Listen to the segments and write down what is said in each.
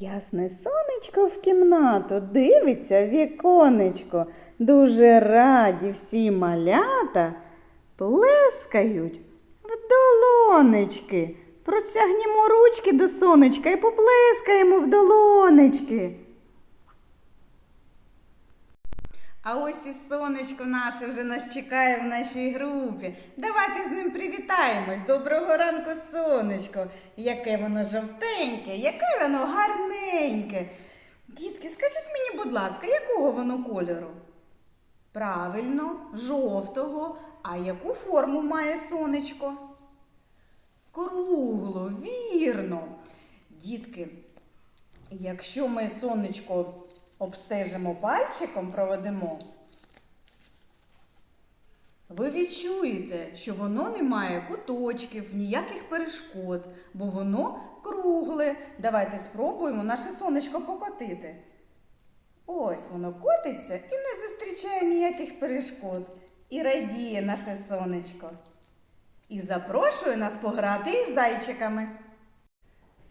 Ясне сонечко в кімнату дивиться віконечко. Дуже раді всі малята плескають в долонечки. Простягнімо ручки до сонечка і поплескаємо в долонечки. А ось і сонечко наше вже нас чекає в нашій групі. Давайте з ним привітаємось. Доброго ранку, сонечко. Яке воно жовтеньке, яке воно гарненьке. Дітки, скажіть мені, будь ласка, якого воно кольору? Правильно, жовтого. А яку форму має сонечко? Кругло, вірно. Дітки, якщо ми сонечко обстежимо пальчиком, проведемо, ви відчуєте, що воно не має куточків, ніяких перешкод, бо воно кругле. Давайте спробуємо наше сонечко покотити. Ось воно котиться і не зустрічає ніяких перешкод. І радіє наше сонечко. І запрошує нас пограти із зайчиками.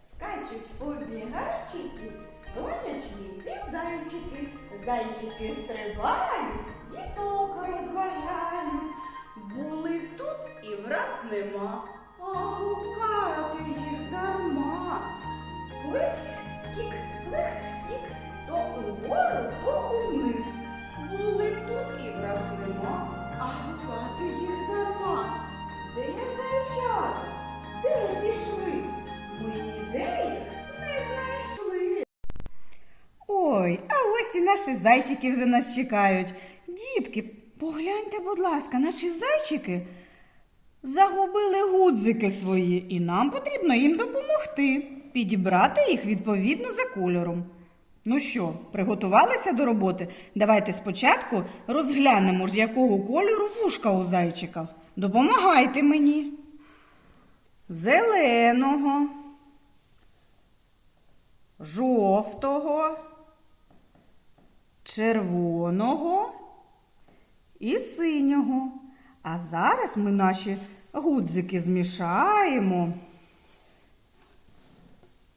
Скачуть ці зайчики. Зайчики стрибають, діток розважають. Були тут і враз нема, ось і наші зайчики вже нас чекають. Дітки, погляньте, будь ласка, наші зайчики загубили гудзики свої, і нам потрібно їм допомогти, підібрати їх відповідно за кольором. Ну що, приготувалися до роботи? Давайте спочатку розглянемо, з якого кольору вушка у зайчика. Допомагайте мені. Зеленого, жовтого, червоного і синього. А зараз ми наші гудзики змішаємо.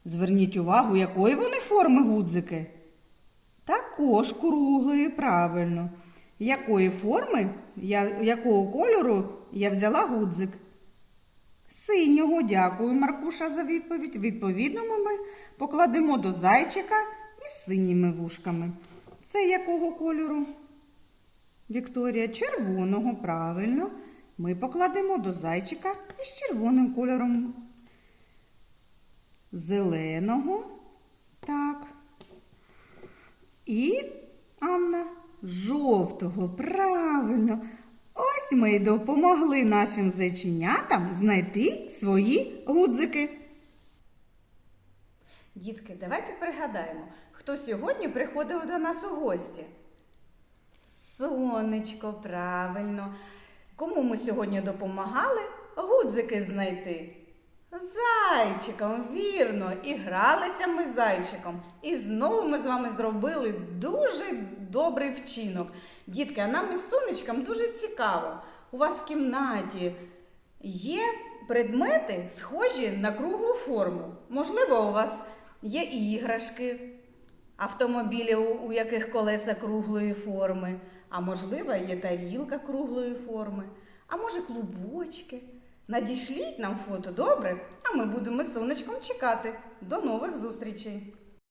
Зверніть увагу, якої вони форми гудзики. Також круглої, правильно. Якої форми, я, якого кольору я взяла гудзик? Синього, дякую, Маркуша, за відповідь. Відповідно, ми покладемо до зайчика із синіми вушками. Це якого кольору? Вікторія, червоного, правильно. Ми покладемо до зайчика із червоним кольором. Зеленого. Так. І Анна жовтого, правильно. Ось ми й допомогли нашим зайченятам знайти свої гудзики. Дітки, давайте пригадаємо, хто сьогодні приходив до нас у гості. Сонечко, правильно. Кому ми сьогодні допомагали гудзики знайти? Зайчиком, вірно, і гралися ми з зайчиком. І знову ми з вами зробили дуже добрий вчинок. Дітки, а нам із сонечком дуже цікаво. У вас в кімнаті є предмети, схожі на круглу форму. Можливо, у вас є іграшки, автомобілі, у яких колеса круглої форми, а можливо, є тарілка круглої форми, а може клубочки. Надішліть нам фото добре, а ми будемо сонечком чекати. До нових зустрічей!